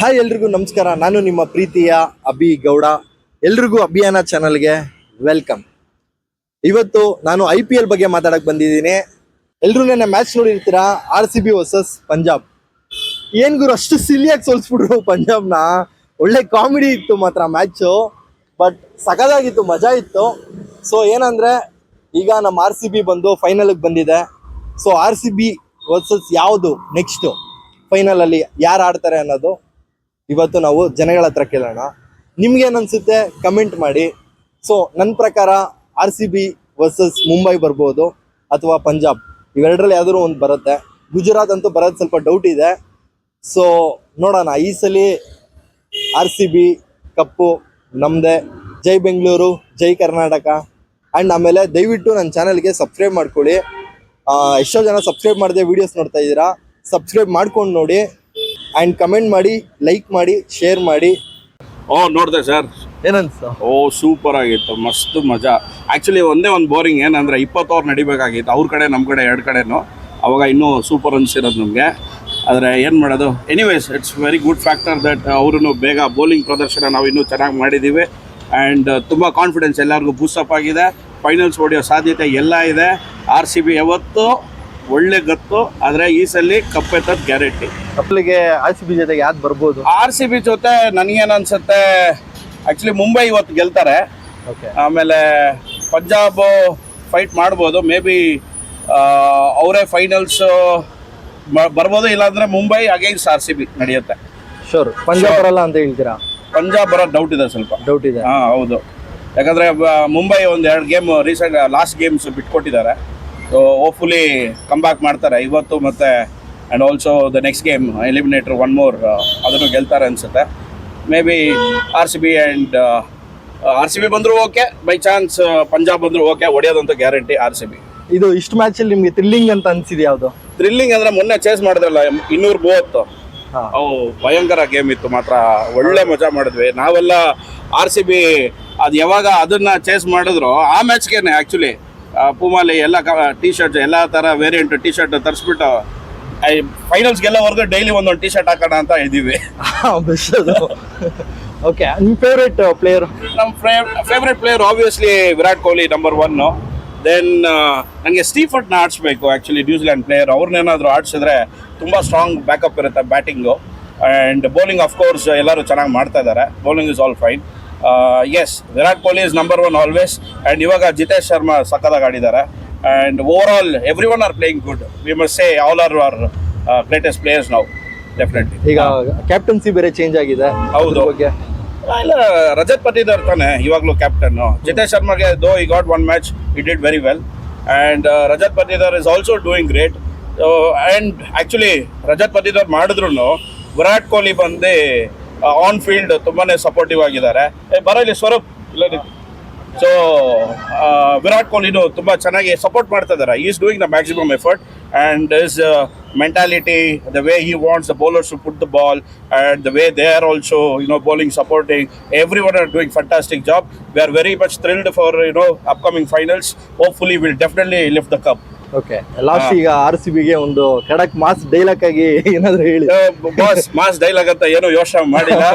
Hi ಎಲ್ರಿಗೂ ನಮಸ್ಕಾರ. ನಾನು ನಿಮ್ಮ ಪ್ರೀತಿಯ ಅಭಿ ಗೌಡ. ಎಲ್ರಿಗೂ ಅಭಿಯಾನ ಚಾನಲ್ಗೆ ವೆಲ್ಕಮ್ ಇವತ್ತು ನಾನು ಐ ಪಿ ಎಲ್ ಬಗ್ಗೆ ಮಾತಾಡಕ್ಕೆ ಬಂದಿದ್ದೀನಿ. ಎಲ್ಲರೂ ನನ್ನ ಮ್ಯಾಚ್ ನೋಡಿರ್ತೀರಾ? R C B versus Punjab ಏನ್ ಗುರು, ಅಷ್ಟು ಸಿಲಿಯಾಗಿ ಸೋಲ್ಸ್ಬಿಟ್ರು ಪಂಜಾಬ್ನ ಒಳ್ಳೆ ಕಾಮಿಡಿ ಇತ್ತು ಮಾತ್ರ ಮ್ಯಾಚು ಬಟ್ ಸಖದಾಗಿತ್ತು ಮಜಾ ಇತ್ತು. ಸೊ ಏನಂದ್ರೆ, ಈಗ ನಮ್ಮ ಆರ್ ಸಿ ಬಿ ಬಂದು ಫೈನಲ್ಗೆ ಬಂದಿದೆ. So R C B versus ಯಾವುದು ನೆಕ್ಸ್ಟ್ ಫೈನಲ್ ಅಲ್ಲಿ ಯಾರು ಆಡ್ತಾರೆ ಅನ್ನೋದು. ಇವತ್ತು ನಾವು ಜನಗಳ ಹತ್ರ ಕೇಳೋಣ. ನಿಮ್ಗೆ ಅನ್ಸುತ್ತೆ ಕಮೆಂಟ್ ಮಾಡಿ. ಸೊ ನನ್ನ ಪ್ರಕಾರ R C B versus Mumbai ಬರ್ಬೋದು ಅಥವಾ ಪಂಜಾಬ್ ಇವೆರಡರಲ್ಲಿ ಯಾವ್ದಾದ್ರು ಒಂದು ಬರುತ್ತೆ. ಗುಜರಾತ್ ಅಂತೂ ಬರೋದು ಸ್ವಲ್ಪ ಡೌಟ್ ಇದೆ. ಸೊ ನೋಡೋಣ. ಈ ಸಲ ಆರ್ ಸಿ ಬಿ ಕಪ್ಪು ನಮ್ಮದೇ ಜೈ ಬೆಂಗಳೂರು, ಜೈ ಕರ್ನಾಟಕ. ಆ್ಯಂಡ್ ಆಮೇಲೆ ದಯವಿಟ್ಟು ನನ್ನ ಚಾನಲ್ಗೆ ಸಬ್ಸ್ಕ್ರೈಬ್ ಮಾಡ್ಕೊಳ್ಳಿ. ಎಷ್ಟೋ ಜನ ಸಬ್ಸ್ಕ್ರೈಬ್ ಮಾಡದೆ ವೀಡಿಯೋಸ್ ನೋಡ್ತಾ ಇದ್ದೀರಾ. ಸಬ್ಸ್ಕ್ರೈಬ್ ಮಾಡ್ಕೊಂಡು ನೋಡಿ. ಆ್ಯಂಡ್ ಕಮೆಂಟ್ ಮಾಡಿ ಲೈಕ್ ಮಾಡಿ ಶೇರ್ ಮಾಡಿ. ಓ ನೋಡಿದೆ ಸರ್ ಏನಂತ ಓ ಸೂಪರ್ ಆಗಿತ್ತು. ಮಸ್ತ್ ಮಜಾ. ಆ್ಯಕ್ಚುಲಿ ಒಂದೇ ಒಂದು ಬೋರಿಂಗ್ ಏನಂದರೆ ಇಪ್ಪತ್ತು ಓವರ್ ನಡಿಬೇಕಾಗಿತ್ತು. ಅವ್ರ ಕಡೆ ನಮ್ಮ ಕಡೆ ಎರಡು ಕಡೆನೂ. ಅವಾಗ ಇನ್ನೂ ಸೂಪರ್ ಅನ್ಸಿರೋದು ನಮಗೆ. ಆದರೆ ಏನು ಮಾಡೋದು? Anyways it's very good factor that ಅವರು ಬೇಗ ಬೌಲಿಂಗ್ ಪ್ರದರ್ಶನ ನಾವು ಇನ್ನೂ ಚೆನ್ನಾಗಿ ಮಾಡಿದ್ದೀವಿ ಆ್ಯಂಡ್ ತುಂಬ ಕಾನ್ಫಿಡೆನ್ಸ್ ಎಲ್ಲರಿಗೂ ಬೂಸ್ಟಪ್ ಆಗಿದೆ. ಫೈನಲ್ಸ್ ಹೊಡೆಯೋ ಸಾಧ್ಯತೆ ಎಲ್ಲ ಇದೆ. ಆರ್ ಸಿ ಬಿ ಯಾವತ್ತು ಒಳ್ಳೆ ಗತ್ತು ಆದ್ರೆ ಈ ಸಲ ಕಪ್ಪೆತ್ತದ ಗ್ಯಾರಂಟಿ. ಕಪ್ಪಲಿಗೆ ಆರ್ ಸಿ ಬಿ ಜೊತೆಗೆ ಯಾವ್ದು ಬರ್ಬೋದು? ಆರ್ ಸಿ ಬಿ ಜೊತೆ ನನಗೇನು ಅನ್ಸುತ್ತೆ ಆಕ್ಚುಲಿ ಮುಂಬೈ ಇವತ್ತು ಗೆಲ್ತಾರೆ. ಓಕೆ ಆಮೇಲೆ ಪಂಜಾಬ್ ಫೈಟ್ ಮಾಡ್ಬೋದು ಮೇ ಬಿ ಅವರೇ ಫೈನಲ್ಸ್ ಬರ್ಬೋದು ಇಲ್ಲಾಂದ್ರೆ Mumbai against R C B ನಡೆಯುತ್ತೆ. ಶೋರ್ ಪಂಜಾಬ್ ಬರಲ್ಲ ಅಂತ ಹೇಳ್ತೀರಾ? ಪಂಜಾಬ್ ಬರೋ ಡೌಟ್ ಇದೆ ಸ್ವಲ್ಪ. ಡೌಟ್ ಇದೆ. ಹಾಂ ಹೌದು. ಯಾಕಂದರೆ ಮುಂಬೈ ಒಂದು ಎರಡು ಗೇಮ್ ರೀಸೆಂಟ್ ಲಾಸ್ಟ್ ಗೇಮ್ಸ್ ಬಿಟ್ಕೊಟ್ಟಿದ್ದಾರೆ. ಹೋಪ್ಫುಲಿ ಕಮ್ ಬ್ಯಾಕ್ ಮಾಡ್ತಾರೆ. ಇವತ್ತು ಮತ್ತು and also the next game eliminator one more ಅದನ್ನು ಗೆಲ್ತಾರೆ ಅನಿಸುತ್ತೆ. Maybe R C B and R C B ಬಂದರೂ ಓಕೆ ಬೈ ಚಾನ್ಸ್ ಪಂಜಾಬ್ ಬಂದರೂ ಓಕೆ ಹೊಡೆಯೋದಂತ ಗ್ಯಾರಂಟಿ ಆರ್ ಸಿ ಬಿ ಇದು ಇಷ್ಟು ಮ್ಯಾಚಲ್ಲಿ ನಿಮಗೆ ಥ್ರಿಲ್ಲಿಂಗ್ ಅಂತ ಅನಿಸಿದೆ ಯಾವುದು? ಥ್ರಿಲ್ಲಿಂಗ್ ಅಂದರೆ ಮೊನ್ನೆ ಚೇಸ್ ಮಾಡಿದ್ರಲ್ಲ ಇನ್ನೂರು ಮೂವತ್ತು. ಹಾ. ಅವು ಭಯಂಕರ ಗೇಮ್ ಇತ್ತು ಮಾತ್ರ. ಒಳ್ಳೆ ಮಜಾ ಮಾಡಿದ್ವಿ. ನಾವೆಲ್ಲ ಆರ್ ಸಿ ಬಿ ಅದು ಯಾವಾಗ ಅದನ್ನು ಚೇಸ್ ಮಾಡಿದ್ರು ಆ ಮ್ಯಾಚ್ಗೇನೆ ಆ್ಯಕ್ಚುಲಿ ಪೂಮಾಲಿ ಎಲ್ಲ ಟಿ ಶರ್ಟ್ ಎಲ್ಲ ಥರ ವೇರಿಯಂಟ್ ಟಿ ಶರ್ಟ್ ತರಿಸ್ಬಿಟ್ಟು ಫೈನಲ್ಸ್ ಗೆಲ್ಲೋವರೆಗೂ ಡೈಲಿ ಒಂದೊಂದು ಟಿ ಶರ್ಟ್ ಹಾಕೋಣ ಅಂತ ಇದ್ದೀವಿ. ಓಕೆ ನಿಮ್ಮ ಫೇವ್ರೇಟ್ ಪ್ಲೇಯರ್ ನಮ್ಮ favourite player obviously Virat Kohli number one then ನನಗೆ ಸ್ಟೀಫರ್ಟ್ನ ಆಡಿಸ್ಬೇಕು ಆ್ಯಕ್ಚುಲಿ ನ್ಯೂಜಿಲ್ಯಾಂಡ್ ಪ್ಲೇಯರ್ ಅವ್ರನ್ನೇನಾದರೂ ಆಡಿಸಿದ್ರೆ ತುಂಬ ಸ್ಟ್ರಾಂಗ್ ಬ್ಯಾಕಪ್ ಇರುತ್ತೆ batting and bowling of course ಎಲ್ಲರೂ ಚೆನ್ನಾಗಿ ಮಾಡ್ತಾ ಇದ್ದಾರೆ bowling is all fine as Virat Kohli is number one always and ಇವಾಗ ಜಿತೇಶ್ ಶರ್ಮಾ ಸಕ್ಕದಾಗಿ ಆಡಿದ್ದಾರೆ. And all every one are playing good we must say all are are greatest players ನಾವು definitely ಈಗ captaincy ಬೇರೆ ಚೇಂಜ್ ಆಗಿದೆ. ಹೌದು. ಇಲ್ಲ ರಜತ್ ಪತಿದಾರ್ ತಾನೆ ಇವಾಗಲೂ captain Jitesh ಶರ್ಮಾಗೆ though he got one match it did very well and Rajat Patidar is also doing great and actually Rajat Patidar ಮಾಡಿದ್ರು ವಿರಾಟ್ ಕೊಹ್ಲಿ ಬಂದು ಆನ್ ಫೀಲ್ಡ್ ತುಂಬಾನೇ ಸಪೋರ್ಟಿವ್ ಆಗಿದ್ದಾರೆ. ಏ, ಬರೋ ಇಲ್ಲಿ ಸ್ವರೂಪ್ ಸೊ ವಿರಾಟ್ ಕೊಹ್ಲಿನೂ ತುಂಬ ಚೆನ್ನಾಗಿ ಸಪೋರ್ಟ್ ಮಾಡ್ತಾ ಇದ್ದಾರೆ. He's doing the maximum effort and his mentality the way he wants the bowlers to put the ball and the way they are also you know bowling supporting everyone are doing fantastic job we are very much thrilled for you know upcoming finals hopefully will definitely lift the cup okay last ಈಗ R C ಬಿಗೆ ಒಂದು ಖಡಕ್ mass dialogue ಆಗಿ ಏನಾದ್ರು ಹೇಳಿ. Boss mass dialogue ಅಂತ ಏನು ಯೋಚನೆ ಮಾಡಿಲ್ಲ.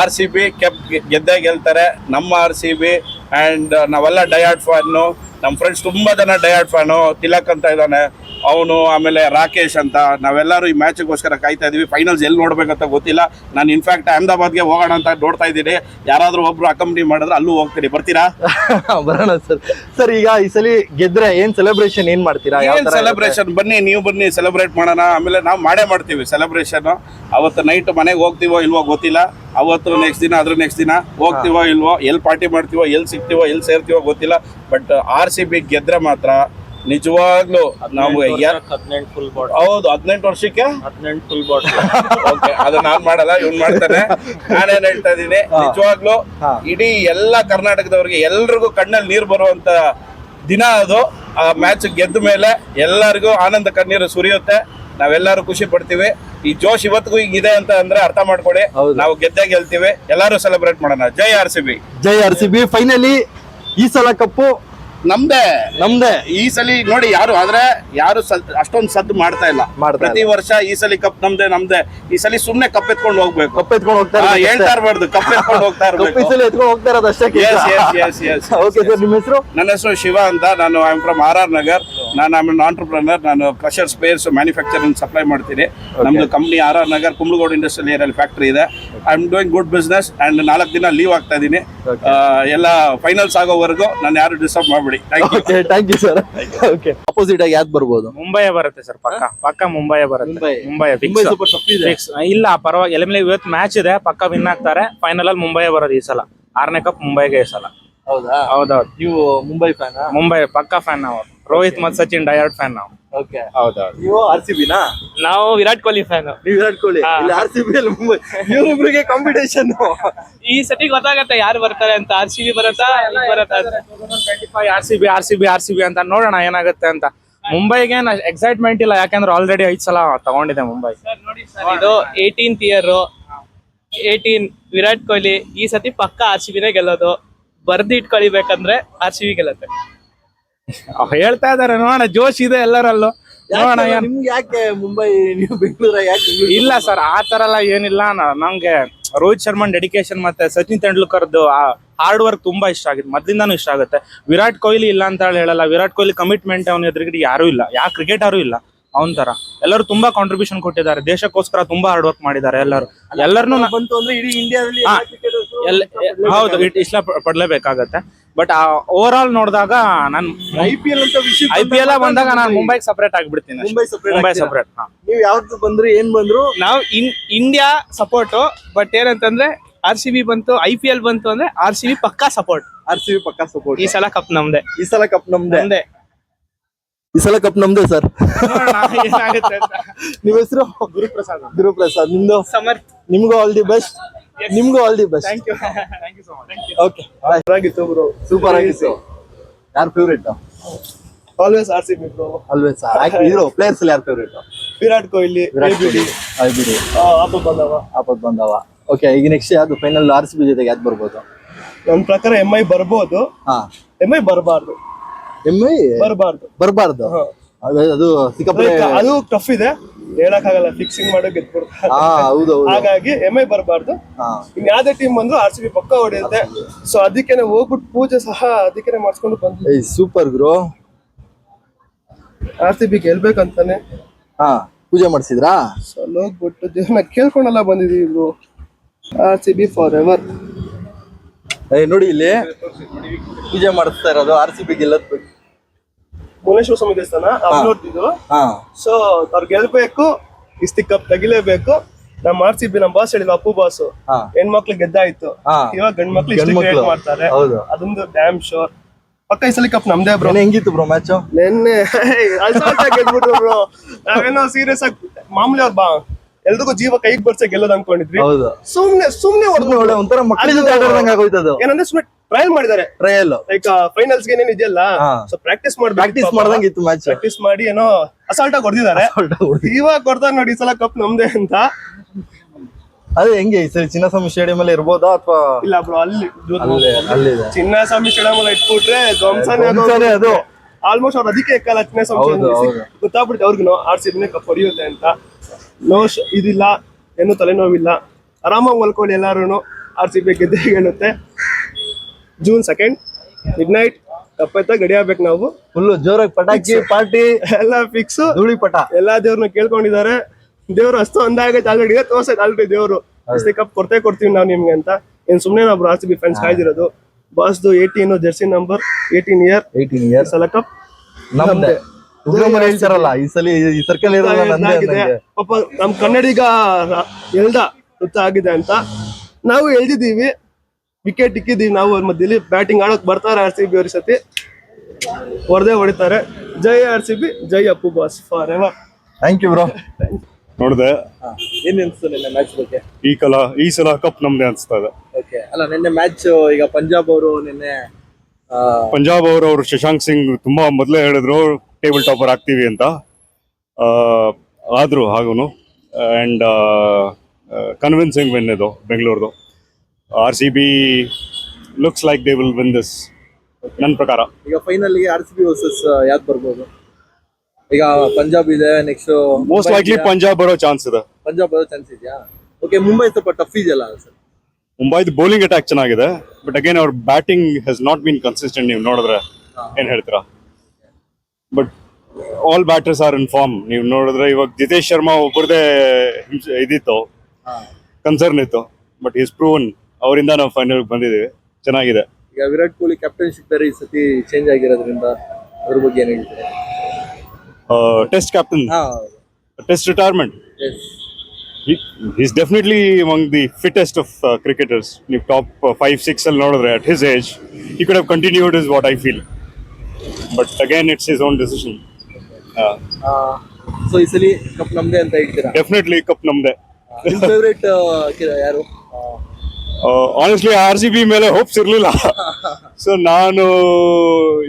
ಆರ್ ಸಿ ಬಿ ಕೆಪ್ ಗೆದ್ದೇ ಗೆಲ್ತಾರೆ. ನಮ್ಮ ಆರ್ ಸಿ ಬಿ ಆ್ಯಂಡ್ ನಾವೆಲ್ಲ ಡಯಾಡ್ ಫ್ಯಾನು ನಮ್ಮ ಫ್ರೆಂಡ್ಸ್ ತುಂಬಾ ಜನ ಡಯಾಡ್ ಫ್ಯಾನು ತಿಲಕ್ ಅಂತ ಇದ್ದಾನೆ. ಅವನು ಆಮೇಲೆ ರಾಕೇಶ್ ಅಂತ ನಾವೆಲ್ಲರೂ ಈ ಮ್ಯಾಚ್ಗೋಸ್ಕರ ಕಾಯ್ತಾ ಇದ್ದೀವಿ ಫೈನಲ್ಸ್ ಎಲ್ಲಿ ನೋಡಬೇಕಂತ ಗೊತ್ತಿಲ್ಲ. ನಾನು ಇನ್ಫ್ಯಾಕ್ಟ್ ಅಹಮದಾಬಾದ್ಗೆ ಹೋಗೋಣ ಅಂತ ನೋಡ್ತಾ ಇದ್ದೀನಿ. ಯಾರಾದರೂ ಒಬ್ರು ಅಕಂಪ್ನಿ ಮಾಡಿದ್ರೆ ಅಲ್ಲೂ ಹೋಗ್ತೀನಿ. ಬರ್ತೀರಾ? ಬರೋಣ ಸರ್. ಸರ್ ಈಗ ಈ ಸಲ ಗೆದ್ರೆ ಏನು ಸೆಲೆಬ್ರೇಷನ್ ಏನು ಮಾಡ್ತೀರಾ? ಏನು ಸೆಲೆಬ್ರೇಷನ್ ಬನ್ನಿ ನೀವು ಬನ್ನಿ ಸೆಲೆಬ್ರೇಟ್ ಮಾಡೋಣ. ಆಮೇಲೆ ನಾವು ಮಾಡೇ ಮಾಡ್ತೀವಿ ಸೆಲೆಬ್ರೇಷನ್ ಅವತ್ತು ನೈಟ್ ಮನೆಗೆ ಹೋಗ್ತೀವೋ ಇಲ್ವೋ ಗೊತ್ತಿಲ್ಲ. ಅವತ್ತು ನೆಕ್ಸ್ಟ್ ದಿನ ಅದ್ರ ನೆಕ್ಸ್ಟ್ ದಿನ ಹೋಗ್ತೀವೋ ಇಲ್ವೋ ಎಲ್ಲಿ ಪಾರ್ಟಿ ಮಾಡ್ತೀವೋ ಎಲ್ಲಿ ಸಿಗ್ತೀವೋ ಎಲ್ಲಿ ಸೇರ್ತೀವೋ ಗೊತ್ತಿಲ್ಲ. ಬಟ್ ಆರ್ ಸಿ ಬಿ ಗೆದ್ರೆ ಮಾತ್ರ ನಿಜವಾಗ್ಲೂ ನಾವು ಹೌದು ಹದಿನೆಂಟು ವರ್ಷಕ್ಕೆ? ಹದಿನೆಂಟು ಫುಲ್ ಬಾಟಲ್ ಓಕೆ ಅದು ನಾನ್ ಮಾಡಲ್ಲ ಇವ್ನು ಮಾಡ್ತಾನೆ. ನಾನೇನ್ ಹೇಳ್ತಾ ಇದೀನಿ ನಿಜವಾಗ್ಲೂ. ಇಡೀ ಎಲ್ಲಾ ಕರ್ನಾಟಕದವ್ರಿಗೆ ಎಲ್ರಿಗೂ ಕಣ್ಣಲ್ಲಿ ನೀರು ಬರುವಂತ ದಿನ ಅದು. ಆ ಮ್ಯಾಚ್ ಗೆದ್ದ ಮೇಲೆ ಎಲ್ಲರಿಗೂ ಆನಂದ ಕಣ್ಣೀರು ಸುರಿಯುತ್ತೆ. ನಾವೆಲ್ಲರೂ ಖುಷಿ ಪಡ್ತೀವಿ. ಈ ಜೋಶ್ ಇವತ್ತಿಗೂ ಇದೆ ಅಂತ ಅಂದ್ರೆ ಅರ್ಥ ಮಾಡ್ಕೊಡಿ ಹೌದು. ನಾವು ಗೆದ್ದೆ ಗೆಲ್ತೀವಿ. ಎಲ್ಲರೂ ಸೆಲೆಬ್ರೇಟ್ ಮಾಡೋಣ. ಜೈ ಆರ್ ಸಿ ಬಿ ಜೈ ಆರ್ ಸಿ ಬಿ ಫೈನಲಿ ಈ ಸಲ ಕಪ್ಪು ನಮ್ದೇ. ನಮ್ದೇ. ಈ ಸಲ ನೋಡಿ ಯಾರು ಆದ್ರೆ ಯಾರು ಅಷ್ಟೊಂದು ಸದ್ದು ಮಾಡ್ತಾ ಇಲ್ಲ. ಪ್ರತಿ ವರ್ಷ ಈ ಸಲ ಕಪ್ ನಮ್ದೆ ನಮ್ದೆ. ಈ ಸಲ ಸುಮ್ನೆ ಕಪ್ ಎತ್ಕೊಂಡು ಹೋಗ್ಬೇಕು. ಕಪ್ ಎತ್ಕೊಂಡು ಹೋಗ್ತಾ ಹಾ, ಹೇಳ್ತಾ ಇರಬಾರ್ದು ಕಪ್ ಎತ್ಕೊಂಡು ಹೋಗ್ತಾ ಇರ್ಬೇಕು. ಎತ್ಕೊಂಡು ಹೋಗ್ತಾ ಇರೋದು ಅಷ್ಟೇ ಓಕೆ ಸರ್ ನಿಮ್ಮ ಹೆಸರು? ನನ್ನ ಹೆಸರು ಶಿವ ಅಂತ ನಾನು I am from R R Nagar ನಾನು ಆಮೇಲೆ ಆಂಟರ್ಪ್ರನರ್ ನಾನು ಕ್ರಷರ್ ಸ್ಪೇರ್ಸ್ ಮ್ಯಾನುಫ್ಯಾಕ್ಚರಿಂಗ್ ಸಪ್ಲೈ ಮಾಡ್ತೀನಿ. ನಮ್ದು company R R Nagar Kumbalgodu industrial ಏರಿಯಲ್ಲಿ factory ಇದೆ. I am doing good business and ನಾಲ್ಕು ದಿನ ಲೀವ್ ಆಗ್ತಾ ಇದ್ದೀನಿ. ಎಲ್ಲ ಫೈನಲ್ಸ್ ಆಗೋವರೆಗೂ ನಾನು ಯಾರು ಡಿಸ್ಟರ್ಬ್ ಮಾಡಬೇಡಿ. Thank you thank you sir okay opposite ಆಗಿ ಯಾಕೆ ಬರ್ಬೋದು? ಮುಂಬೈ ಬರುತ್ತೆ ಸರ್ ಪಕ್ಕ. ಪಕ್ಕ ಮುಂಬೈ ಬರುತ್ತೆ. ಮುಂಬೈ. ಇಲ್ಲ ಪರವಾಗಿ ಎಲಿಮಿನೇಟ್ ಇವತ್ತು ಮ್ಯಾಚ್ ಇದೆ. ಪಕ್ಕ ವಿನ್ ಆಗ್ತಾರೆ. ಫೈನಲ್ ಅಲ್ಲಿ ಮುಂಬೈ ಬರೋದು ಈ ಸಲ. ಆರನೇ ಕಪ್ ಮುಂಬೈಗೆ ಈ ಸಲ. ಹೌದಾ? ಹೌದೌದು. ನೀವು ಮುಂಬೈ ಫ್ಯಾನ್ ಮುಂಬೈ ಪಕ್ಕ ಫ್ಯಾನ್ ನಾವು. ರೋಹಿತ್ ಮತ್ತು ಸಚಿನ್ ಡಯರ್ಡ್ ಫ್ಯಾನ್ ನಾವು. ಓಕೆ ಹೌದೌದು ನೀವು ಆರ್ ಸಿ ಬಿನಾ ನಾವು ವಿರಾಟ್ ಕೊಹ್ಲಿ ಫ್ಯಾನ್ ನೀವು ವಿರಾಟ್ ಕೊಹ್ಲಿ. ಇಲ್ಲಿ ಆರ್ ಸಿ ಬಿ ಅಲ್ಲಿ ಮುಂಬೈ ಇವರಿಬ್ರಿಗೆ ಕಾಂಪಿಟೇಷನ್ ಈ ಸತಿ ಗೊತ್ತಾಗತ್ತೆ ಯಾರು ಬರ್ತಾರೆ ಅಂತ. ಆರ್ ಸಿ ಬಿ ಬರತ್ತಾ ಇದ್ ಬರತ್ತಾ R C B R C B R C B ಅಂತ ನೋಡೋಣ ಏನಾಗುತ್ತೆ ಅಂತ. ಮುಂಬೈಗೆ ಎಕ್ಸೈಟ್ಮೆಂಟ್ ಇಲ್ಲ ಯಾಕಂದ್ರೆ ಆಲ್ರೆಡಿ ಐದ್ ಸಲ ತಗೊಂಡಿದೆ ಮುಂಬೈ. ನೋಡಿ ಸರ್ ಇದು eighteenth year eighteen Virat Kohli ಈ ಸತಿ ಪಕ್ಕ ಆರ್ ಸಿ ಬಿನೇ ಗೆಲ್ಲೋದು. ಬರ್ದಿಟ್ಕೊಳಿಬೇಕಂದ್ರೆ ಆರ್ ಸಿ ಬಿ ಗೆಲ್ಲತ್ತೆ. ಹೇಳ್ತಾ ಇದಾರೆ ನೋಡೋಣ ಜೋಶ್ ಇದೆ ಎಲ್ಲರಲ್ಲೂ. ನೋಡೋಣ ನಿಮ್ಗೆ ಯಾಕೆ ಮುಂಬೈ ನೀವು ಬೆಂಗಳೂರ ಯಾಕೆ ಇಲ್ಲ ಸರ್ ಆ ತರ ಎಲ್ಲ ಏನಿಲ್ಲ. ನಮ್ಗೆ ನಂಗೆ ರೋಹಿತ್ ಶರ್ಮನ್ ಡೆಡಿಕೇಶನ್ ಮತ್ತೆ ಸಚಿನ್ ತೆಂಡೂಲ್ಕರ್ದು ಹಾರ್ಡ್ ವರ್ಕ್ ತುಂಬಾ ಇಷ್ಟ ಆಗಿದೆ ಮೊದ್ಲಿಂದಾನು ಇಷ್ಟ ಆಗುತ್ತೆ. ವಿರಾಟ್ ಕೊಹ್ಲಿ ಇಲ್ಲ ಅಂತ ಹೇಳಿ ಹೇಳಲ್ಲ. ವಿರಾಟ್ ಕೊಹ್ಲಿ ಕಮಿಟ್ಮೆಂಟ್ ಅವನ ಎದುರುಗಡೆ ಯಾರು ಇಲ್ಲ. ಯಾವ ಅರು ಇಲ್ಲ. ಅವನ ತರ ಎಲ್ಲರೂ ತುಂಬಾ ಕಾಂಟ್ರಿಬ್ಯೂಷನ್ ಕೊಟ್ಟಿದ್ದಾರೆ. ದೇಶಕ್ಕೋಸ್ಕರ ತುಂಬಾ ಹಾರ್ಡ್ ವರ್ಕ್ ಮಾಡಿದ್ದಾರೆ ಎಲ್ಲರೂ. ಎಲ್ಲರನ್ನೂ ಬಂತು ಅಂದ್ರೆ ಇಡೀ ಇಂಡಿಯಾದಲ್ಲಿ ಹೌದು ಇಷ್ಟ ಪಡ್ಲೇಬೇಕಾಗತ್ತೆ. ಬಟ್ ಓವರ್ ಆಲ್ ನೋಡಿದಾಗ ನಾನು ಐ ಪಿ ಎಲ್ ಅಂತ ವಿಷಯ ಐ ಪಿ ಎಲ್ ಬಂದಾಗ ನಾನು ಮುಂಬೈಗೆ ಸಪರೇಟ್ ಆಗ್ಬಿಡ್ತೀನಿ. ಮುಂಬೈ separate ಮುಂಬೈ? ಸಪರೇಟ್ ನೀವು ಯಾವ್ದು ಬಂದ್ರು ಏನ್ ಬಂದ್ರು? ನಾವು ಇನ್ ಇಂಡಿಯಾ ಸಪೋರ್ಟ್ ಬಟ್ ಏನಂತಂದ್ರೆ ಆರ್ ಸಿ ಬಿ ಬಂತು ಐ ಪಿ ಎಲ್ ಬಂತು ಅಂದ್ರೆ ಆರ್ ಸಿ ಬಿ ಪಕ್ಕಾ ಸಪೋರ್ಟ್ ಆರ್ ಸಿ ಬಿ ಪಕ್ಕಾ ಸಪೋರ್ಟ್ ಈ ಸಲ ಕಪ್ ನಮ್ದೆ. ಈ ಸಲ ಕಪ್ ನಮ್ದೆ. ಅಂದೆ ಈ ಸಲ ಕಪ್ ನಮ್ದೆ ಸರ್ ನಿಮ್ಮ ಹೆಸರು? ಗುರುಪ್ರಸಾದ್ ಗುರುಪ್ರಸಾದ್. ನಿಮ್ದು? ಸಮರ್ಥ್ ನಿಮ್ಗೂ ಆಲ್ ದಿ ಬೆಸ್ಟ್ ನಿಮ್ಗೂ all the best thank you thank you so much okay ಆಗಿತ್ತು ಬ್ರೋ ಸೂಪರ್ ಆಗಿತ್ತು. ಯಾರ್ favourite always R C B bro always ಇದ್ರು ಪ್ಲೇಯರ್ಸ್ ಯಾರು ಫೇವ್ರೇಟ್ ವಿರಾಟ್ ಕೊಹ್ಲಿ ವಿರಾಟ್ ಕೊಹ್ಲಿ ಐ ಬಿಡಿ ಆಪ ಬಂದವ. ಆಪತ್ ಬಂದವ. ಓಕೆ ಈಗ ನೆಕ್ಸ್ಟ್ ಯಾವ್ದು ಫೈನಲ್ ಆರ್ ಸಿ ಬಿ ಜೊತೆಗೆ ಯಾವ್ದು ಬರ್ಬೋದು? ನನ್ನ ಪ್ರಕಾರ ಎಂ ಐ ಬರ್ಬೋದು. ಹಾ. ಎಂ ಐ ಬರಬಾರ್ದು. ಎಂ ಐ ಬರಬಾರ್ದು. ಬರಬಾರ್ದು? ಅದು ಸಿಕ್ಕಾಪಟ್ಟೆ ಅದು ಟಫ್ ಇದೆ. ಹೇಳಕ್ಕಾಗಲ್ಲ ಫಿಕ್ಸಿಂಗ್ ಮಾಡೋ ಗೆದ್ಬಿಡ್ತಾರೆ ಹಾಗಾಗಿ ಎಂ ಐ ಬರಬಾರ್ದು. ಇನ್ ಯಾವ್ದೇ ಟೀಮ್ ಬಂದ್ರು ಆರ್ ಸಿ ಬಿ ಪಕ್ಕ ಹೊಡೆಯುತ್ತೆ. ಸೊ ಅದಕ್ಕೆ ಹೋಗ್ಬಿಟ್ಟು ಪೂಜೆ ಸಹ ಅದಕ್ಕೆ ಮಾಡಿಸ್ಕೊಂಡು ಬಂದ್ವಿ. ಸೂಪರ್ ಗುರು. ಆರ್ ಸಿ ಬಿ ಗೆಲ್ಬೇಕಂತಾನೆ. ಹಾ ಪೂಜೆ ಮಾಡಿಸಿದ್ರಾ? ಸೊ ಅಲ್ಲಿ ಹೋಗ್ಬಿಟ್ಟು ದೇವ್ರನ್ನ ಕೇಳ್ಕೊಂಡೆಲ್ಲ ಬಂದಿದೀವಿ ಇವ್ರು R C B forever ಏ ನೋಡಿ ಇಲ್ಲಿ. ಪೂಜೆ ಮಾಡಿಸ್ತಾ ಇರೋದು ಆರ್ ಸಿ ಬಿ ಗೆಲ್ಲದ್ ಭುವನೇಶ್ವರ ಸ್ವಾಮಿ ದೇವಸ್ಥಾನ ಹಾ. ಸೊ ಅವ್ರು ಗೆಲ್ಬೇಕು ಇಸ್ತಿ ಕಪ್ ತಗಿಲೇಬೇಕು. ನಮ್ಮ ಆರ್ ಸಿ ಬಿ ನಮ್ಮ ಬಾಸ್ ಹೇಳಿದ್ವಿ ಅಪ್ಪು ಬಾಸ್ ಹೆಣ್ಮಕ್ಳು ಗೆದ್ದಾಯ್ತು. ಇವಾಗ ಗಂಡ್ ಮಕ್ಳು ಇಷ್ಟು. ಕ್ರಿಯೇಟ್ ಮಾಡ್ತಾರೆ. ಹೌದು. ಅದೊಂದು ಡ್ಯಾಮ್ ಶೋರ್ ಪಕ್ಕ ಈ ಸಲ ಕಪ್ ನಮ್ದೇ ಬ್ರೋ ಹೆಂಗಿತ್ತು ಬ್ರೋ ಮ್ಯಾಚ್ ನೆನ್ನೆ ಗೆದ್ಬಿಟ್ರು ಬ್ರೋ ನಾವೇನೋ ಸೀರಿಯಸ್ ಆಗಿ ಮಾಮೂಲಿ ಅವ್ರು ಬಾ. ಎಲ್ರಿಗೂ ಜೀವ ಕೈಗೆ ಬರ್ಸೆ ಗೆಲ್ಲೋದು ಅನ್ಕೊಂಡಿದ್ರಿ ಹೌದು. ಸುಮ್ನೆ ಸುಮ್ನೆ ಒಳ್ಳೆ ಒಂಥರ ಮಕ್ಕಳ ಜೊತೆ ಅದು- ಆಟಾಡ್ದಂಗೆ ಆಗೋಯ್ತದು. ಏನಂದ್ರೆ ಸುಮ್ನೆ ಟ್ರಯಲ್ ಮಾಡಿದ್ದಾರೆ. ಟ್ರಯಲ್ ಲೈಕ್ ಫೈನಲ್ಸ್ಗೆ ಏನೇನ್ ಇದೆಯಲ್ಲ. ಸೊ ಪ್ರಾಕ್ಟೀಸ್ ಮಾಡಿ ಪ್ರಾಕ್ಟೀಸ್ ಮಾಡ್ದಂಗೆ ಇತ್ತು ಮ್ಯಾಚ್ ಪ್ರಾಕ್ಟೀಸ್ ಮಾಡಿ ಏನೋ ಅಸಾಲ್ಟ್ ಆಗಿ ಹೊಡೆದಿದ್ದಾರೆ. ಇವಾಗ ಕೊಡ್ತಾರೆ ನೋಡಿ ಈ ಸಲ ಕಪ್ ನಮ್ದೇ ಅಂತ. ಅದೇ ಹೆಂಗೆ ಈ ಸರಿ ಚಿನ್ನಸ್ವಾಮಿ ಸ್ಟೇಡಿಯಂ ಅಲ್ಲಿ ಇರ್ಬೋದಾ ಅಥವಾ ಇಲ್ಲ ಬ್ರೋ ಅಲ್ಲಿ ಚಿನ್ನಸ್ವಾಮಿ ಸ್ಟೇಡಿಯಂ ಅಲ್ಲಿ ಇಟ್ಬಿಟ್ರೆ ಧ್ವಂಸನೇ ಅದು. ಆಲ್ಮೋಸ್ಟ್ ಅವ್ರ ಅದಕ್ಕೆ ಎಕ್ಕಲ್ಲ ಚಿನ್ನಸ್ವಾಮಿ. ಗೊತ್ತಾಗ್ಬಿಡುತ್ತೆ ಅವ್ರಿಗೂ. ಆರ್ ಸಿ ಬಿನೇ ಕಪ್ ಹೊಡಿಯುತ್ತೆ ಅಂತ. ನೋ ಇದಿಲ್ಲ ಏನು ತಲೆನೋವಿಲ್ಲ. ಆರಾಮಾಗಿ ಮಲ್ಕೊಳ್ಳಿ ಎಲ್ಲರೂ ಆರ್ ಸಿ ಬಿ ಗೆದ್ದೆ ಹೇಳುತ್ತೆ ಜೂನ್ ಸೆಕೆಂಡ್ ಮಿಡ್ ನೈಟ್ ಕಪ್ಪೆತ್ತ ಗಡಿ ಆಗ್ಬೇಕು ನಾವು. ಫುಲ್ಲು ಜೋರಾಗಿ ಪಟಾಕಿ ಪಾರ್ಟಿ. ಎಲ್ಲ ಫಿಕ್ಸ್ ಧೂಳಿ ಪಟ. ಎಲ್ಲಾ ದೇವ್ರನ್ನ ಕೇಳ್ಕೊಂಡಿದ್ದಾರೆ. ದೇವ್ರು ಅಷ್ಟು ಅಂದಾಗೈತೆ ಆಲ್ರೆಡಿ ತೋರ್ಸೈತೆ ಆಲ್ರೆಡಿ ದೇವ್ರು. ಅಷ್ಟೇ ಕಪ್ ಕೊಡ್ತೇ ಕೊಡ್ತೀವಿ ನಾವು ನಿಮ್ಗೆ ಅಂತ. ಏನ್ ಸುಮ್ನೆ ನಾವು ಆರ್ ಸಿ ಬಿ ಫ್ರೆಂಡ್ಸ್ ಕಾಯ್ದಿರೋದು. ಬಾಸ್ದು eighteen jersey number eighteen year eighteen year ಸಲ ಕಪ್ ನಮ್ದೆ. ಹೇಳ್ತಾರಲ್ಲ ಈ ಸಲ ಈ ಸರ್ಕಲ್ ಇರೋಲ್ಲ ನಂದೇ ಆಗಿದೆ ಅಂದಂಗೆ. ಪಾಪ ನಮ್ ಕನ್ನಡಿಗ ಎಲ್ದ ಸುತ್ತ ಆಗಿದೆ ಅಂತ. ನಾವು ಎಳ್ದಿದ್ದೀವಿ ವಿಕೆಟ್ ಇಕ್ಕಿದೀವಿ ನಾವು ಅವ್ರ ಮಧ್ಯದಲ್ಲಿ ಬ್ಯಾಟಿಂಗ್ ಆಡೋಕ್ ಬರ್ತಾರೆ ಆರ್ ಸಿ ಬಿ ಅವ್ರ ಸತಿ. ಹೊಡೆದೇ ಹೊಡಿತಾರೆ. ಜೈ R C B Jai Appu boss forever thank you bro ನೋಡಿದೆ ಏನ್ ಅನ್ಸ್ತು ನಿನ್ನೆ ಮ್ಯಾಚ್ ಬಗ್ಗೆ? ಈ ಕಲ ಈ ಸಲ ಕಪ್ ನಮ್ದೇ ಅನ್ಸ್ತಾ ಇದೆ. ಓಕೆ ಅಲ್ಲ ನಿನ್ನೆ ಮ್ಯಾಚ್ ಈಗ ಪಂಜಾಬ್ ಅವರು ನಿನ್ನೆ ಪಂಜಾಬ್ ಅವರು ಅವರು ಶಶಾಂಕ್ ಸಿಂಗ್ ತುಂಬಾ ಮೊದಲೇ ಹೇಳಿದ್ರು ಟೇಬಲ್ ಟಾಪರ್ ಆಗ್ತೀವಿ ಅಂತ. ಆ, ಆದ್ರು ಹಾಗೂನು. ಅಂಡ್ ಕನ್ವಿನ್ಸಿಂಗ್ ವಿನ್ ಇದು ಬೆಂಗಳೂರ್ದು. R C B looks like they will win this ನನ್ನ ಪ್ರಕಾರ. ಈಗ final R C B versus ಯಾವ್ದು ಬರ್ಬೋದು? ಈಗ ಪಂಜಾಬ್ ಇದೆ ನೆಕ್ಸ್ಟ್ ಮೋಸ್ಟ್ ಲೈಕ್ಲಿ ಪಂಜಾಬ್ ಬರೋ ಚಾನ್ಸ್ ಇದೆ. ಪಂಜಾಬ್ ಬರೋ ಚಾನ್ಸ್ ಇದೆಯಾ? ಓಕೆ ಮುಂಬೈ ಸ್ವಲ್ಪ ಟಫ್ ಇದೆಯಲ್ಲ ಸರ್ ಮುಂಬೈದು ಬೌಲಿಂಗ್ ಅಟ್ಯಾಕ್ ಚೆನ್ನಾಗಿದೆ ಬಟ್ ಅಗೇನ್ ಅವ್ರ batting has not been consistent ನೀವು ನೋಡಿದ್ರೆ ಏನ್ ಹೇಳ್ತೀರಾ? But all batters are in form ನೀವು ನೋಡಿದ್ರೆ ಇವಾಗ ಜಿತೇಶ್ ಶರ್ಮಾ ಒಬ್ಬರದೇ ಇದಿತ್ತು ಕನ್ಸರ್ನ್ ಇತ್ತು ಬಟ್ ಇಸ್ ಪ್ರೂವನ್ ಅವರಿಂದ ನಾವು ಫೈನಲ್ ಬಂದಿದ್ದೀವಿ. ಚೆನ್ನಾಗಿದೆ. ಈಗ ವಿರಾಟ್ ಕೊಹ್ಲಿ ಕ್ಯಾಪ್ಟನ್ಶಿಪ್ ಬೇರೆ ಈ ಸತಿ ಚೇಂಜ್ ಆಗಿರೋದ್ರಿಂದ ಅದ್ರ ಬಗ್ಗೆ ಏನು ಹೇಳ್ತೀರಾ? Test captain test retirement yes he's definitely among the fittest of cricketers ನೀವು ಟಾಪ್ ಫೈವ್ ಸಿಕ್ಸ್ ಅಲ್ಲಿ ನೋಡಿದ್ರೆ at his age he could have continued is what I feel but again it's his own decision so ಈ ಸಲಿ cup ನಮ್ದೆ ಅಂತ ಹೇಳ್ತೀರಾ? Definitely cup ನಮ್ದೆ. ನಿಮ್ ಫೇವ್ರೇಟ್ ಯಾರು? ಆನೆಸ್ಟ್ಲಿ ಆರ್ ಸಿ ಬಿ ಮೇಲೆ ಹೋಪ್ಸ್ ಇರಲಿಲ್ಲ. ಸೊ ನಾನು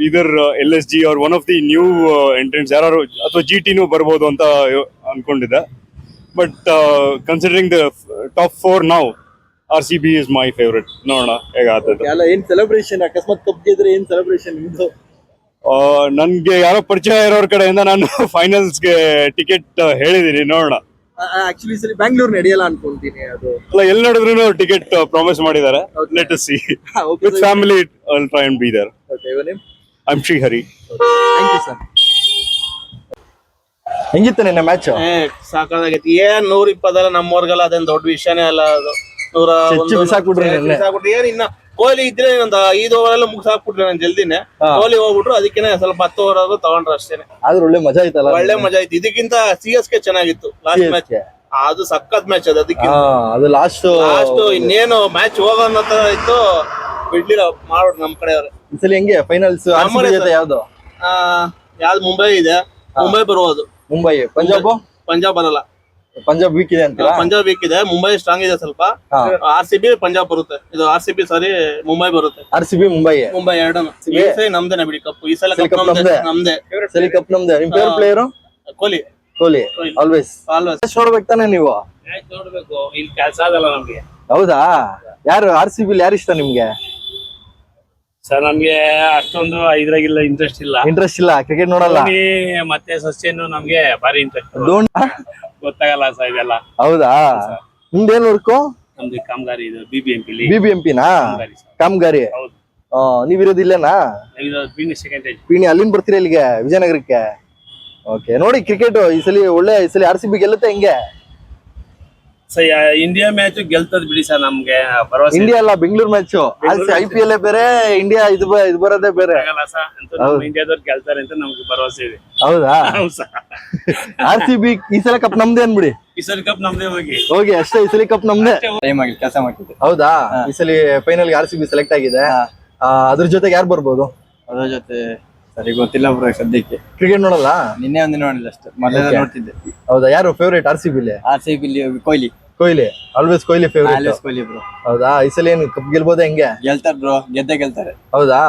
ಇದರ್ L S G or one of the new entrants ಯಾರು ಅಥವಾ ಜಿ ಟಿನೂ ಬರ್ಬೋದು ಅಂತ ಅನ್ಕೊಂಡಿದ್ದೆ. But considering the top four ನಾವು R C B is my favourite ನೋಡೋಣ ಹೇಗಾಗ್ತದೆ ಎಲ್ಲ ಏನ್ ಸೆಲೆಬ್ರೇಷನ್ ಅಕಸ್ಮಾತ್ ಕಪ್ ಗೆದ್ರೆ ಏನ್ ಸೆಲೆಬ್ರೇಷನ್ ನಿಮ್ದು? ನನ್ಗೆ ಯಾರೋ ಪರಿಚಯ ಇರೋರ್ ಕಡೆಯಿಂದ ನಾನು ಫೈನಲ್ಸ್ಗೆ ಟಿಕೆಟ್ ಹೇಳಿದೀನಿ ನೋಡೋಣ. ಆಕ್ಚುಲಿ ಸರಿ ಬ್ಯಾಂಗ್ಳೂರ್ ನಡೆಯಲ್ಲ ಅನ್ಕೊಂತೀನಿ ಅದು. ಅಲ್ಲ ಎಲ್ಲಿ ನೋಡಿದ್ರು ಟಿಕೆಟ್ ಪ್ರಾಮಿಸ್ ಮಾಡಿದ್ದಾರೆ. Let see with family try and be there I am Srihari thank you sir ಹೆಂಗಿತ್ತು ನಿನ್ನೆ ಮ್ಯಾಚ್ ಸಾಕಾಗೈತಿ ಏನ್ ನೂರ ಇಪ್ಪತ್ತಲ್ಲ ನಮ್ಮವ್ರಿಗೆಲ್ಲ ಅದೇನ್ ದೊಡ್ಡ ವಿಷಯನೇ ಅಲ್ಲ ಅದು. ನೂರ ಒಂದು- ಬಿಸಾಕ್ಬಿಟ್ರು ಚೆಚ್ಚಿ ನೆನ್ನೆ. ಬಿಸಾಕ್ಬಿಟ್ರು. ಏನ್ ಇನ್ನ ಕೊಹ್ಲಿ ಇದ್ರೆ ಒಂದ್ ಐದು ಓವರ್ ಎಲ್ಲ ಮುಗಿಸಾಕ್ಬಿಟ್ರೆ ನಾನು ಜಲ್ದಿನೇ. ಕೊಹ್ಲಿ ಹೋಗ್ಬಿಟ್ರು ಅದಕ್ಕೆನೆ ಸ್ವಲ್ಪ ಹತ್ತು ಓವರ್ ಆದ್ರೂ ತಗೊಂಡ್ರು ಅಷ್ಟೇನೆ. ಆದ್ರೆ ಒಳ್ಳೆ ಮಜಾ ಆಯ್ತಲ್ಲ ಒಳ್ಳೆ ಮಜಾ ಆಯ್ತು. ಇದಕ್ಕಿಂತ ಸಿ ಎಸ್ ಕೆ ಚೆನ್ನಾಗಿತ್ತು ಲಾಸ್ಟ್ ಮ್ಯಾಚ್ ಅದು ಸಖತ್ ಮ್ಯಾಚ್ ಅದು ಅದಕ್ಕೆ ಅದು ಲಾಸ್ಟ್ ಲಾಸ್ಟ್ ಇನ್ನೇನು ಮ್ಯಾಚ್ ಹೋಗೋ ತರ ಇತ್ತು. ಬಿಡ್ಲಿಲ್ಲ ಮಾಡ್ಬಿಟ್ರು ನಮ್ ಕಡೆ ಅವ್ರೆ ಈ ಸಲ ಹೆಂಗೆ? ಫೈನಲ್ಸ್. ಯಾವ್ದು? ಆ, ಯಾವ್ದು ಮುಂಬೈ ಇದೆ. ಮುಂಬೈ ಬರ್ಬೋದು ಮುಂಬೈ ಪಂಜಾಬ್? ಪಂಜಾಬ್ ಬರಲ್ಲ. ಪಂಜಾಬ್ ವೀಕ್ ಇದೆ ಅಂತೀರಾ? ಪಂಜಾಬ್ ವೀಕ್ ಇದೆ. ಮುಂಬೈ ಸ್ಟ್ರಾಂಗ್ ಇದೆ ಸ್ವಲ್ಪ. RCB R C B Punjab ಬರುತ್ತೆ. ಇದು R C B sorry Mumbai ಬರುತ್ತೆ. R C B Mumbai. Mumbai ಎರಡು ಈ ನಮ್ದೇನೆ ಬಿಡಿ ಕಪ್ ಈ ಸಲ ಕಪ್ ನಮ್ದೇ ನಮ್ದೆ. ಸರಿ ಕಪ್ ನಮ್ದೇ. ನಿಮ್ favourite player Kohli. Kohli. Always always ನೋಡ್ಬೇಕು ತಾನೆ ನೀವು? ನೋಡ್ಬೇಕು. ಇಲ್ಲಿ ಕೆಲಸ ಆಗಲ್ಲ ನಮ್ಗೆ. ಹೌದಾ? ಯಾರು ಆರ್ ಸಿ ಬಿ ಯಾರು ಇಷ್ಟ ನಿಮ್ಗೆ? ಸರ್ ನಮ್ಗೆ ಅಷ್ಟೊಂದು ಇದ್ರಾಗಿಲ್ಲ ಇಂಟ್ರೆಸ್ಟ್ ಇಲ್ಲ. ಇಂಟ್ರೆಸ್ಟ್ ಇಲ್ಲ ಕ್ರಿಕೆಟ್ ನೋಡಲ್ಲ. ಧೋನಿ ಮತ್ತೆ ಸಸ್ಯನ್ ನಮ್ಗೆ ಭಾರಿ ಇಂಟ್ರೆಸ್ಟ್ ಧೋನಿ ಗೊತ್ತಾಗಲ್ಲ ಸರ್ ಇದೆಲ್ಲ. ಹೌದಾ? ನಿಮ್ದೇನ್ ವರ್ಕು ನಮ್ದು ಕಾಮಗಾರಿ ಇದು ಬಿ ಬಿ ಎಂ ಪಿಲಿ ಬಿ ಬಿ ಎಂ ಪಿನಾ ಕಾಮಗಾರಿ ಹೌದು. ನೀವಿರೋದು ಇಲ್ಲೇನಾ? ಪೀಣಿ ಅಲ್ಲಿಂದ ಬರ್ತೀರಾ ಇಲ್ಲಿಗೆ ವಿಜಯನಗರಕ್ಕೆ? ಓಕೆ ನೋಡಿ ಕ್ರಿಕೆಟ್ ಈ ಸಲ ಒಳ್ಳೆ ಈ ಸಲ ಆರ್ ಸಿ ಬಿ ಗೆಲ್ಲುತ್ತೆ ಹೆಂಗೆ? ಸರ್ ಇಂಡಿಯಾ ಮ್ಯಾಚ್ ಗೆಲ್ತದ್ ಬಿಡಿ ಸರ್ ನಮ್ಗೆ ಭರವಸೆ. ಇಂಡಿಯಾ ಅಲ್ಲ Bengaluru match I P L ಬೇರೆ ಇಂಡಿಯಾ ಇದು ಬ- ಇದು ಬರೋದೇ ಬೇರೆ. ಆಗಲ್ಲ ಸರ್ ಅಂತ. ನಮ್ಮ ಇಂಡಿಯಾದವ್ರು ಗೆಲ್ತಾರೆ ಅಂತ ನಮ್ಗೆ ಭರವಸೆ ಇದೆ. ಹೌದಾ? ಹೌದು ಸರ್. ಆರ್ ಸಿ ಬಿ ಈ ಸಲ ಕಪ್ ನಮ್ದೇ ಅನ್ಬಿಡಿ. ಈ ಸಲ ಕಪ್ ನಮ್ದೇ ಹೋಗಿ. ಹೋಗಿ ಅಷ್ಟೇ ಈ ಸಲ ಕಪ್ ನಮ್ದೇ. ಟೈಮ್ ಆಗಿ ಕೆಲಸ ಮಾಡ್ತಿದ್ದೆ. ಹೌದಾ? ಈ ಸಲ final R C B select ಆಗಿದೆ. ಆ, ಅದ್ರ ಜೊತೆಗೆ ಯಾರು ಬರ್ಬೋದು? ಅದ್ರ ಜೊತೆ ಸರಿ ಗೊತ್ತಿಲ್ಲ ಬ್ರೋ ಸದ್ಯಕ್ಕೆ. ಕ್ರಿಕೆಟ್ ನೋಡಲ್ಲ? ನಿನ್ನೆ ಒಂದಿನ ನೋಡಿಲ್ಲ ಅಷ್ಟೇ. ಮೊದಲೆಲ್ಲ Okay. ನೋಡ್ತಿದ್ದೆ. ಹೌದಾ? ಯಾರು favourite R C ಬಿಲಿ R C B Kohli. Kohli always Kohli favourite always Kohli bro ಹೌದಾ? ಈ ಸಲ ಏನು ಕಪ್ ಗೆಲ್ಬೋದಾ ಹೆಂಗೆ? ಗೆಲ್ತಾರೆ ಬ್ರೋ ಗೆದ್ದೆ ಗೆಲ್ತಾರೆ. ಹೌದಾ?